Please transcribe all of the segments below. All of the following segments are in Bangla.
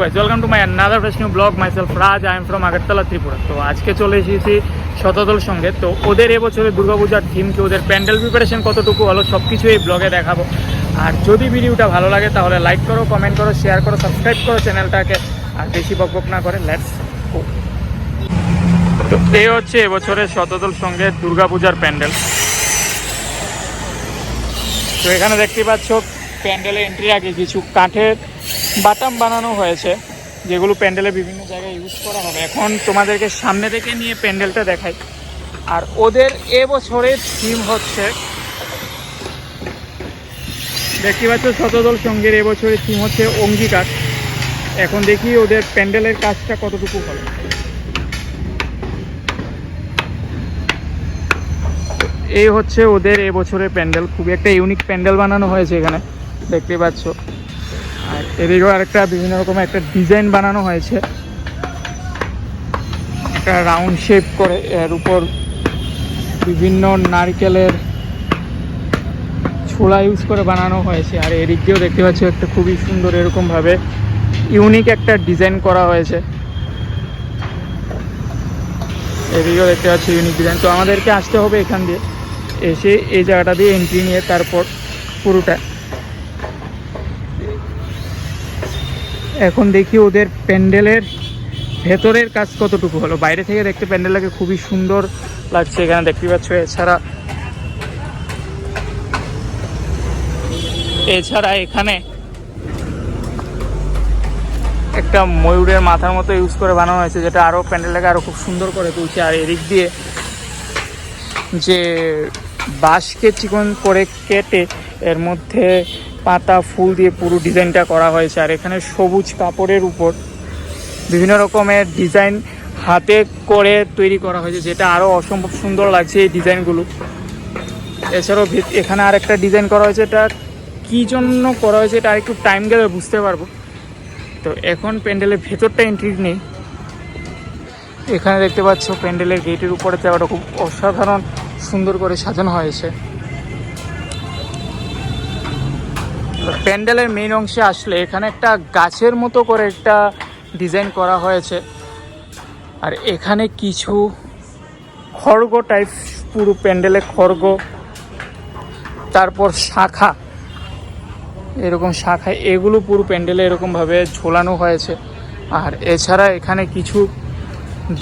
Guys welcome to my another fresh new vlog myself Raj I am from Agartala Tripura তো আজকে চলে এসেছি শতদল সঙ্গে। তো ওদের এবছরে দুর্গাপূজার থিম কি, ওদের প্যান্ডেল প্রিপারেশন কতটুকু হলো সব কিছু এই ব্লগে দেখাবো। আর যদি ভিডিওটা ভালো লাগে তাহলে লাইক করো কমেন্ট করো শেয়ার করো সাবস্ক্রাইব করো চ্যানেলটাকে আর বেশি বকবক না করে লেটস গো তো এই হচ্ছে এবছরের শতদল সঙ্গে দুর্গাপূজার প্যান্ডেল। তো এখানে দেখতে পাচ্ছ, প্যান্ডেলে এন্ট্রি আগে কিছু কাঠের বাটাম বানানো হয়েছে, যেগুলো প্যান্ডেলে বিভিন্ন জায়গায় ইউজ করা হবে। এখন তোমাদেরকে সামনে থেকে নিয়ে প্যান্ডেলটা দেখাই। আর ওদের এবছরের থিম হচ্ছে, দেখতে পাচ্ছ শতদল সঙ্গের এবছরের থিম হচ্ছে অঙ্গীকার। এখন দেখি ওদের প্যান্ডেলের কাজটা কতটুকু হলো এই হচ্ছে ওদের এবছরের প্যান্ডেল। খুবই একটা ইউনিক প্যান্ডেল বানানো হয়েছে এখানে। দেখতে পাচ্ছ। আর এদিকেও আরেকটা বিভিন্ন রকমের একটা ডিজাইন বানানো হয়েছে। একটা রাউন্ড শেপ করে এর উপর বিভিন্ন নারকেলের ছোলা ইউজ করে বানানো হয়েছে। আর এদিক দিয়েও দেখতে পাচ্ছ, একটা খুবই সুন্দর এরকমভাবে ইউনিক একটা ডিজাইন করা হয়েছে। এদিকেও দেখতে পাচ্ছি ইউনিক ডিজাইন তো আমাদেরকে আসতে হবে এখান দিয়ে। এসে এই জায়গাটা দিয়ে এন্ট্রি নিয়ে তারপর পুরোটা। এখন দেখি ওদের প্যান্ডেলের ভেতরের কাজ কতটুকু হলো। বাইরে থেকে দেখতে প্যান্ডেলটাকে খুবই সুন্দর লাগছে এখানে দেখতে পাচ্ছ। এছাড়া এছাড়া এখানে একটা ময়ূরের মাথার মতো ইউজ করে বানানো হয়েছে, যেটা আরও প্যান্ডেলটাকে আরও খুব সুন্দর করে তুলছে। আর এদিক দিয়ে যে বাঁশকে চিকন করে কেটে এর মধ্যে পাতা, ফুল দিয়ে পুরো ডিজাইনটা করা হয়েছে। আর এখানে সবুজ কাপড়ের উপর বিভিন্ন রকমের ডিজাইন হাতে করে তৈরি করা হয়েছে, যেটা আরও অসম্ভব সুন্দর লাগছে এই ডিজাইনগুলো। এছাড়াও এখানে আর একটা ডিজাইন করা হয়েছে, এটা কী জন্য করা হয়েছে এটা একটু টাইম গেলে বুঝতে পারব। তো এখন প্যান্ডেলের ভেতরটা এন্ট্রি নেই। এখানে দেখতে পাচ্ছ প্যান্ডেলের গেটের উপরে জায়গাটা খুব অসাধারণ সুন্দর করে সাজানো হয়েছে। প্যান্ডেলের মেইন অংশে আসলে এখানে একটা গাছের মতো করে একটা ডিজাইন করা হয়েছে। আর এখানে কিছু খড়গ টাইপ পুরো প্যান্ডেলে খড়গ, তারপর শাখা, এরকম শাখা, এগুলো পুরো প্যান্ডেলে এরকমভাবে ঝোলানো হয়েছে। আর এছাড়া এখানে কিছু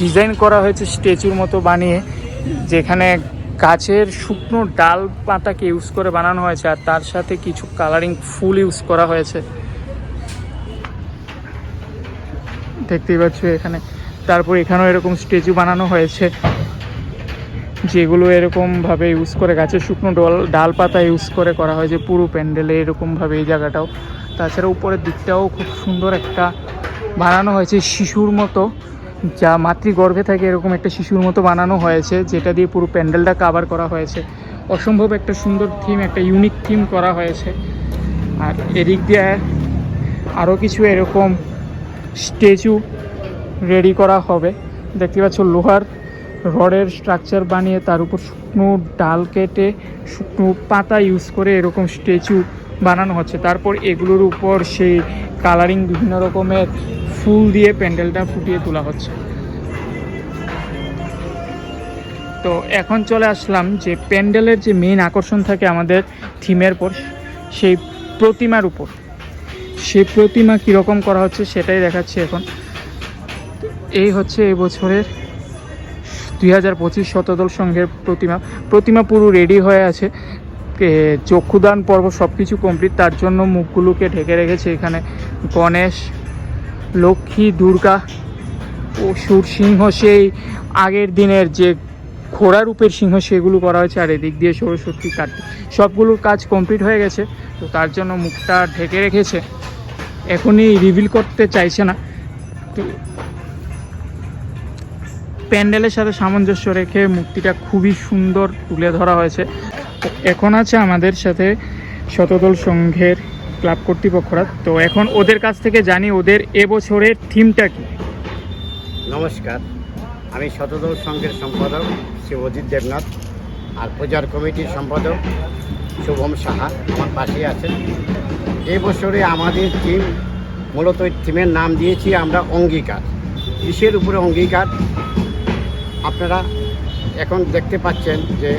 ডিজাইন করা হয়েছে স্ট্যাচুর মতো বানিয়ে, যেখানে গাছের শুকনো ডাল পাতাকে ইউজ করে বানানো হয়েছে আর তার সাথে কিছু কালারিং ফুল ইউজ করা হয়েছে। দেখতেই পাচ্ছ এখানে। তারপর এখানেও এরকম স্ট্যাচু বানানো হয়েছে, যেগুলো এরকমভাবে ইউজ করে গাছের শুকনো ডল, ডাল পাতা ইউজ করে করা হয়েছে, পুরো প্যান্ডেলে এরকমভাবে এই জায়গাটাও। তাছাড়া উপরের দিকটাও খুব সুন্দর একটা বানানো হয়েছে শিশুর মতো। যা মাতৃগর্ভে থাকে এরকম একটা শিশুর মতো বানানো হয়েছে, যেটা দিয়ে পুরো প্যান্ডেলটা কাভার করা হয়েছে। অসম্ভব একটা সুন্দর থিম একটা ইউনিক থিম করা হয়েছে। আর এদিক দিয়ে আরও কিছু এরকম স্ট্যাচু রেডি করা হবে। দেখতে পাচ্ছ লোহার রডের স্ট্রাকচার বানিয়ে তার উপর শুকনো ডাল কেটে, শুকনো পাতা ইউজ করে এরকম স্ট্যাচু বানানো হচ্ছে। তারপর এগুলোর উপর সেই কালারিং বিভিন্ন রকমের ফুল দিয়ে প্যান্ডেলটা ফুটিয়ে তোলা হচ্ছে। তো এখন চলে আসলাম যে প্যান্ডেলের যে মেইন আকর্ষণ থাকে আমাদের থিমের পর সেই প্রতিমার উপর। সেই প্রতিমা কীরকম করা হচ্ছে সেটাই দেখাচ্ছি এখন। এই হচ্ছে এই বছরের দুই হাজার পঁচিশ শতদল সংঘের প্রতিমা। প্রতিমা পুরো রেডি হয়ে আছে। চক্ষুদান পর্ব সব কিছু কমপ্লিট তার জন্য মুখগুলোকে ঢেকে রেখেছে এখানে গণেশ লক্ষ্মী দুর্গা অসুর সিংহ সেই আগের দিনের যে ঘোড়া রূপের সিংহ সেগুলো করা হয়েছে, আর এদিক দিয়ে সরস্বতী কার্তিক সবগুলোর কাজ কমপ্লিট হয়ে গেছে। তো তার জন্য মুখটা ঢেকে রেখেছে। এখনই রিভিল করতে চাইছে না। তো প্যান্ডেলের সাথে সামঞ্জস্য রেখে মূর্তিটা খুবই সুন্দর তুলে ধরা হয়েছে। এখন আছে আমাদের সাথে শতদল সংঘের ক্লাব কর্তৃপক্ষরা। তো এখন ওদের কাছ থেকে জানি ওদের এবছরের থিমটা কি। নমস্কার, আমি শতদল সংঘের সম্পাদক শ্রী অজিত দেবনাথ আর পূজার কমিটির সম্পাদক শুভম সাহা আমার পাশে আছেন। এবছরে আমাদের টিম মূলত থিমের নাম দিয়েছি আমরা অঙ্গীকার। কিসের উপরে অঙ্গীকার? আপনারা এখন দেখতে পাচ্ছেন যে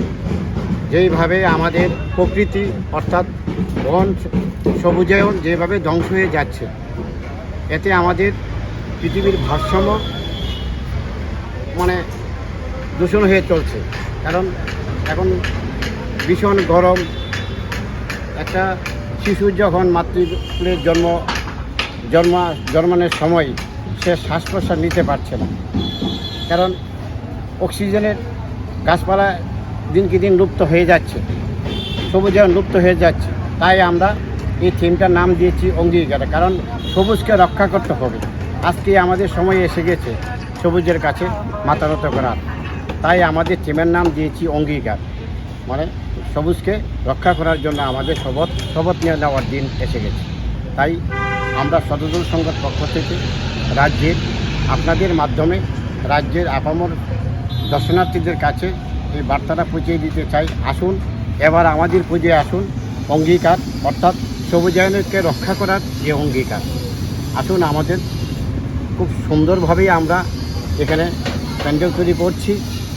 যেইভাবে আমাদের প্রকৃতি অর্থাৎ বন সবুজায়ন যেভাবে ধ্বংস হয়ে যাচ্ছে, এতে আমাদের পৃথিবীর ভারসাম্য মানে দূষণ হয়ে চলছে। কারণ এখন ভীষণ গরম, একটা শিশু যখন মাতৃকুলের জন্ম, জন্মা, জন্মানোর সময় সে শ্বাস প্রশ্বাস নিতে পারছে না। কারণ অক্সিজেনের গাছপালা দিনকে দিন লুপ্ত হয়ে যাচ্ছে, সবুজায়ন লুপ্ত হয়ে যাচ্ছে। তাই আমরা এই থিমটার নাম দিয়েছি অঙ্গীকার, কারণ সবুজকে রক্ষা করতে হবে। আজকে আমাদের সময় এসে গেছে সবুজের কাছে মাথা নত করার। তাই আমাদের থিমের নাম দিয়েছি অঙ্গীকার। মানে সবুজকে রক্ষা করার জন্য আমাদের শপথ শপথ নিয়ে নেওয়ার দিন এসে গেছে। তাই আমরা শতদল সংঘের পক্ষ থেকে রাজ্যের, আপনাদের মাধ্যমে রাজ্যের আপামর দর্শনার্থীদের কাছে এই বার্তাটা পৌঁছে দিতে চাই। আসুন, এবার আমাদের পুজোয় আসুন, অঙ্গীকার, অর্থাৎ সবুজায়নকে রক্ষা করার যে অঙ্গীকার আসুন আমাদের খুব সুন্দরভাবেই আমরা এখানে প্যান্ডেল তৈরি করছি।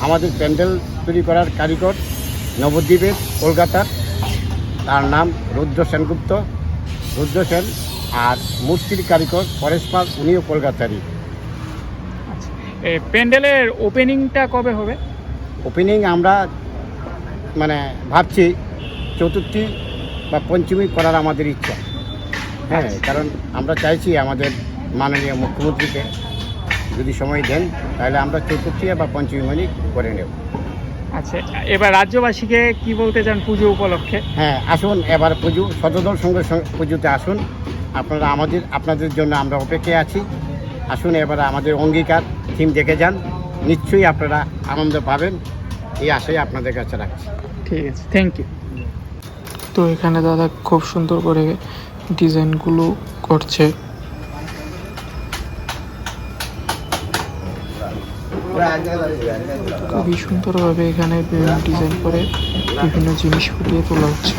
আমাদের প্যান্ডেল তৈরি করার কারিগর নবদ্বীপের কলকাতার তার নাম রুদ্র সেনগুপ্ত। রুদ্র সেন আর মূর্তির কারিগর পরেশ পাল উনিও কলকাতারই। আচ্ছা প্যান্ডেলের ওপেনিংটা কবে হবে? ওপেনিং আমরা মানে ভাবছি চতুর্থী বা পঞ্চমী করার আমাদের ইচ্ছা। হ্যাঁ কারণ আমরা চাইছি আমাদের মাননীয় মুখ্যমন্ত্রীকে যদি সময় দেন তাহলে আমরা চতুর্থী বা পঞ্চমী মানে করে নেব। আচ্ছা এবার রাজ্যবাসীকে কি বলতে চান পুজো উপলক্ষে? হ্যাঁ আসুন এবার পুজো শতদল সঙ্গে পুজোতে আসুন। আপনারা আমাদের আপনাদের জন্য আমরা অপেক্ষায় আছি। আসুন এবার আমাদের অঙ্গীকার থিম দেখে যান। নিশ্চয়ই আপনারা আনন্দ পাবেন। এই আশাই আপনাদের কাছে রাখছি। ঠিক আছে থ্যাংক ইউ। তো এখানে দাদা খুব সুন্দর করে ডিজাইনগুলো করছে। খুবই সুন্দরভাবে এখানে ডিজাইন করে বিভিন্ন জিনিস ফুটিয়ে তোলা হচ্ছে।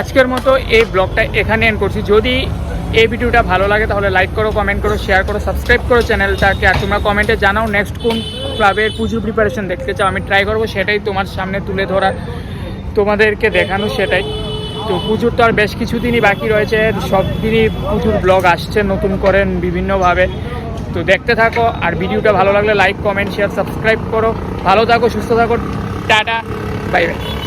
আজকের মতো এই ব্লগটা এখানে এন্ড করছি। যদি এই ভিডিওটা ভালো লাগে, তাহলে লাইক করো কমেন্ট করো শেয়ার করো সাবস্ক্রাইব করো চ্যানেলটাকে আর তোমরা কমেন্টে জানাও নেক্সট কোন ক্লাবের পুজোর প্রিপারেশন দেখতে চাও। আমি ট্রাই করব, সেটাই তোমার সামনে তুলে ধরা, তোমাদেরকে দেখানো সেটাই। তো পুজোর তো আর বেশ কিছুদিনই বাকি রয়েছে সব দিনই পুজোর ব্লগ আসছে নতুন করেন বিভিন্নভাবে। তো দেখতে থাকো, আর ভিডিওটা ভালো লাগলে লাইক কমেন্ট শেয়ার সাবস্ক্রাইব করো। ভালো থাকো, সুস্থ থাকো, টাটা বাই বাই